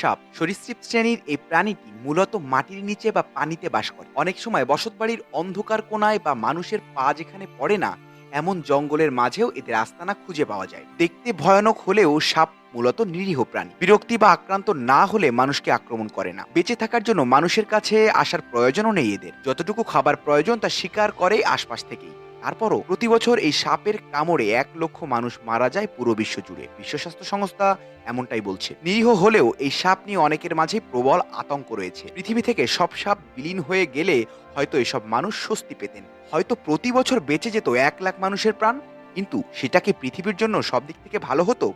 সাপ সরীসৃপ শ্রেণির এই প্রাণীটি মূলত মাটির নিচে বা পানিতে বাস করে। অনেক সময় বসতবাড়ির অন্ধকার কোনায় বা মানুষের পা যেখানে পড়ে না, এমন জঙ্গলের মাঝেও এদের আস্তানা খুঁজে পাওয়া যায়। দেখতে ভয়ানক হলেও সাপ মূলত নিরীহ প্রাণী। বিরক্তি বা আক্রান্ত না হলে মানুষকে আক্রমণ করে না। বেঁচে থাকার জন্য মানুষের কাছে আসার প্রয়োজনও নেই এদের। যতটুকু খাবার প্রয়োজন তা শিকার করে আশপাশ থেকেই। তারপরও প্রতি বছর এই সাপের কামড়ে এক লক্ষ মানুষ মারা যায় পুরো বিশ্ব জুড়ে। বিশ্ব স্বাস্থ্য সংস্থা এমনটাই বলছে। নিরীহ হলেও এই সাপ নিয়ে অনেকের মাঝে প্রবল আতঙ্ক রয়েছে। পৃথিবী থেকে সব সাপ বিলীন হয়ে গেলে হয়তো এসব মানুষ স্বস্তি পেতেন। হয়তো প্রতি বছর বেঁচে যেত এক লাখ মানুষের প্রাণ, কিন্তু সেটা কি পৃথিবীর জন্য সব দিক থেকে ভালো হতো?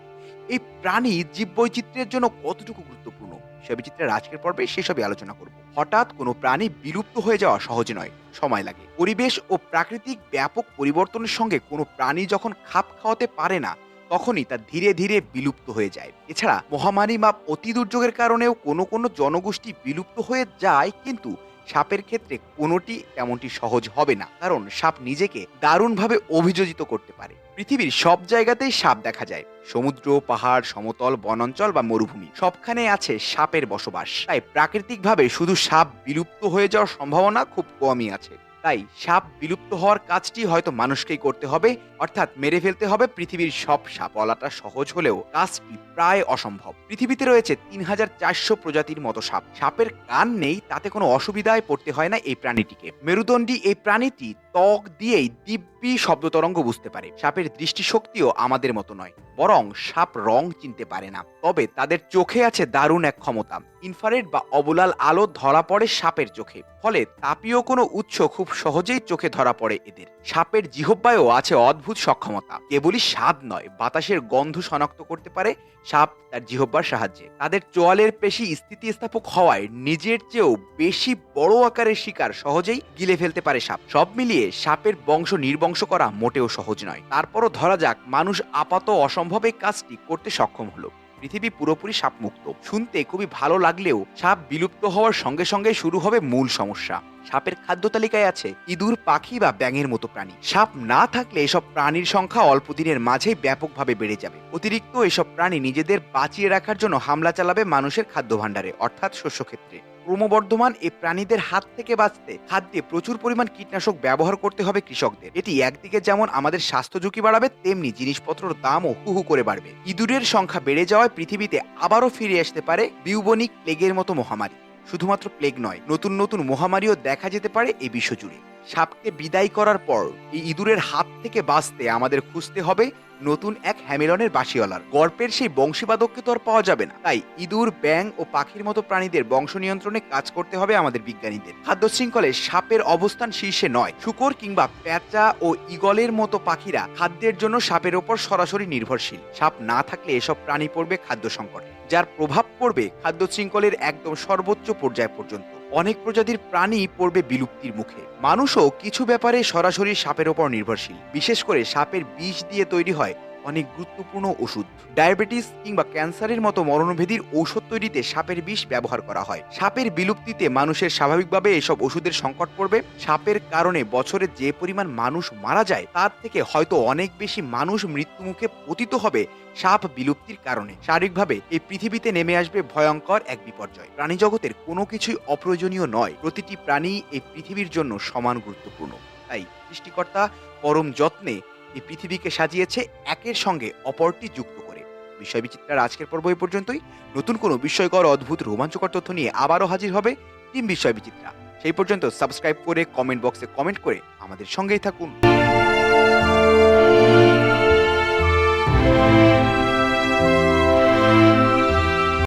এই প্রাণী জীববৈচিত্র্যের জন্য কতটুকু গুরুত্বপূর্ণ? সে বিচিত্রের আজকের পর্বে সেসবই আলোচনা করব। হঠাৎ কোনো প্রাণী বিলুপ্ত হয়ে যাওয়া সহজ নয়, সময় লাগে। পরিবেশ ও প্রাকৃতিক ব্যাপক পরিবর্তনের সঙ্গে কোনো প্রাণী যখন খাপ খাওয়াতে পারে না, তখনই তা ধীরে ধীরে বিলুপ্ত হয়ে যায়। এছাড়া মহামারী বা অতি দুর্যোগের কারণেও কোনো কোনো জনগোষ্ঠী বিলুপ্ত হয়ে যায়, কিন্তু সাপের ক্ষেত্রে কোনোটি তেমনটি সহজ হবে না, কারণ সাপ নিজেকে দারুণভাবে অভিযোজিত করতে পারে। পৃথিবীর সব জায়গাতেই সাপ দেখা যায়। সমুদ্র, পাহাড়, সমতল, বনাঞ্চল বা মরুভূমি সবখানে আছে সাপের বসবাস। তাই প্রাকৃতিকভাবে শুধু সাপ বিলুপ্ত হয়ে যাওয়ার সম্ভাবনা খুব কমই আছে। তাই সাপ বিলুপ্ত হওয়ার কাজটি হয়তো মানুষকেই করতে হবে, অর্থাৎ মেরে ফেলতে হবে পৃথিবীর সব সাপ বলাটা সহজ হলেও কাজটি প্রায় অসম্ভব। পৃথিবীতে রয়েছে তিন হাজার চারশো প্রজাতির মতো সাপ। সাপের কান নেই, তাতে কোনো অসুবিধায় পড়তে হয় না এই প্রাণীটিকে। মেরুদণ্ডী এই প্রাণীটি ত্বক দিয়েই দিব্যি শব্দ তরঙ্গ বুঝতে পারে। সাপের দৃষ্টিশক্তিও আমাদের মতো নয়, বরং সাপ রং চিনতে পারে না। তবে তাদের চোখে আছে দারুণ এক ক্ষমতা। ইনফারেড বা অবলাল আলো ধরা পড়ে সাপের চোখে, ফলে তাপীয় কোনো উৎস খুব সহজেই চোখে ধরা পড়ে এদের। সাপের জিহব্বায়ও আছে অদ্ভুত সক্ষমতা। কেবলই স্বাদ নয়, বাতাসের গন্ধ শনাক্ত করতে পারে সাপ তার জিহব্বার সাহায্যে। তাদের চোয়ালের পেশি স্থিতিস্থাপক হওয়ায় নিজের চেয়েও বেশি বড় আকারের শিকার সহজেই গিলে ফেলতে পারে সাপ। সব মিলিয়ে সাপের বংশ নির্বংশ করা মোটেও সহজ নয়। তারপরও ধরা যাক, মানুষ আপাত অসম্ভব এই কাজটি করতে সক্ষম হলো। পৃথিবী পুরোপুরি সাপ মুক্ত শুনতে খুবই ভালো লাগলেও সাপ বিলুপ্ত হওয়ার সঙ্গে সঙ্গে শুরু হবে মূল সমস্যা। সাপের খাদ্য তালিকায় আছে ইঁদুর, পাখি বা ব্যাঙের মতো প্রাণী। সাপ না থাকলে এসব প্রাণীর সংখ্যা অল্প দিনের মাঝেই ব্যাপকভাবে বেড়ে যাবে। অতিরিক্ত এসব প্রাণী নিজেদের বাঁচিয়ে রাখার জন্য হামলা চালাবে মানুষের খাদ্য ভাণ্ডারে অর্থাৎ শস্যক্ষেত্রে। ক্রমবর্ধমান এই প্রাণীদের হাত থেকে বাঁচতে খাদ্যে প্রচুর পরিমাণ কীটনাশক ব্যবহার করতে হবে কৃষকদের। এটি একদিকে যেমন আমাদের স্বাস্থ্য ঝুঁকি বাড়াবে, তেমনি জিনিসপত্রর দামও হুহু করে বাড়বে। ইঁদুরের সংখ্যা বেড়ে যাওয়ায় পৃথিবীতে আবারও ফিরে আসতে পারে বিউবনিক প্লেগের মতো মহামারী। শুধুমাত্র প্লেগ নয়, নতুন নতুন মহামারীও দেখা যেতে পারে এই বিশ্ব জুড়ে সাপকে বিদায় করার পর এই ইঁদুরের হাত থেকে বাঁচতে আমাদের খুঁজতে হবে নতুন এক হ্যামিলনের বাসিওয়ালার গর্পের সেই বংশীবাদককে তো আর পাওয়া যাবে না। তাই ইঁদুর ব্যাং ও পাখির মতো প্রাণীদের বংশ নিয়ন্ত্রণে কাজ করতে হবে আমাদের বিজ্ঞানীদের। খাদ্য শৃঙ্খলে সাপের অবস্থান শীর্ষে নয়, শুকর কিংবা প্যাঁচা ও ইগলের মতো পাখিরা খাদ্যের জন্য সাপের ওপর সরাসরি নির্ভরশীল। সাপ না থাকলে এসব প্রাণী পড়বে খাদ্য সংকটে, যার প্রভাব পড়বে খাদ্য শৃঙ্খলের একদম সর্বোচ্চ পর্যায় পর্যন্ত। অনেক প্রজাতির প্রাণী পড়বে বিলুপ্তির মুখে। মানুষও কিছু ব্যাপারে সরাসরি সাপের ওপর নির্ভরশীল। বিশেষ করে সাপের বিষ দিয়ে তৈরি হয় অনেক গুরুত্বপূর্ণ ওষুধ। ডায়াবেটিস কিংবা ক্যান্সারের মতো মরণভেদীর ঔষধ তৈরিতে সাপের বিষ ব্যবহার করা হয়। সাপের বিলুপ্তিতে মানুষের স্বাভাবিকভাবে এসব ওষুধের সংকট পড়বে। সাপের কারণে বছরে যে পরিমাণ মানুষ মারা যায়, তার থেকে হয়তো অনেক বেশি মানুষ মৃত্যুমুখে পতিত হবে সাপ বিলুপ্তির কারণে। শারীরিকভাবে এই পৃথিবীতে নেমে আসবে ভয়ঙ্কর এক বিপর্যয়। প্রাণী জগতের কোনো কিছুই অপ্রয়োজনীয় নয়। প্রতিটি প্রাণী এই পৃথিবীর জন্য সমান গুরুত্বপূর্ণ। তাই সৃষ্টিকর্তা পরম যত্নে এই পৃথিবীকে সাজিয়েছে একের সঙ্গে অপরটি যুক্ত করে। বিষয় বিচিত্রার আজকের পর্ব এই পর্যন্তই। নতুন কোনো বিস্ময়কর, অদ্ভুত, রোমাঞ্চকর তথ্য নিয়ে আবারও হাজির হবে টিম বিষয় বিচিত্রা সেই পর্যন্ত সাবস্ক্রাইব করে, কমেন্ট বক্সে কমেন্ট করে আমাদের সঙ্গেই থাকুন।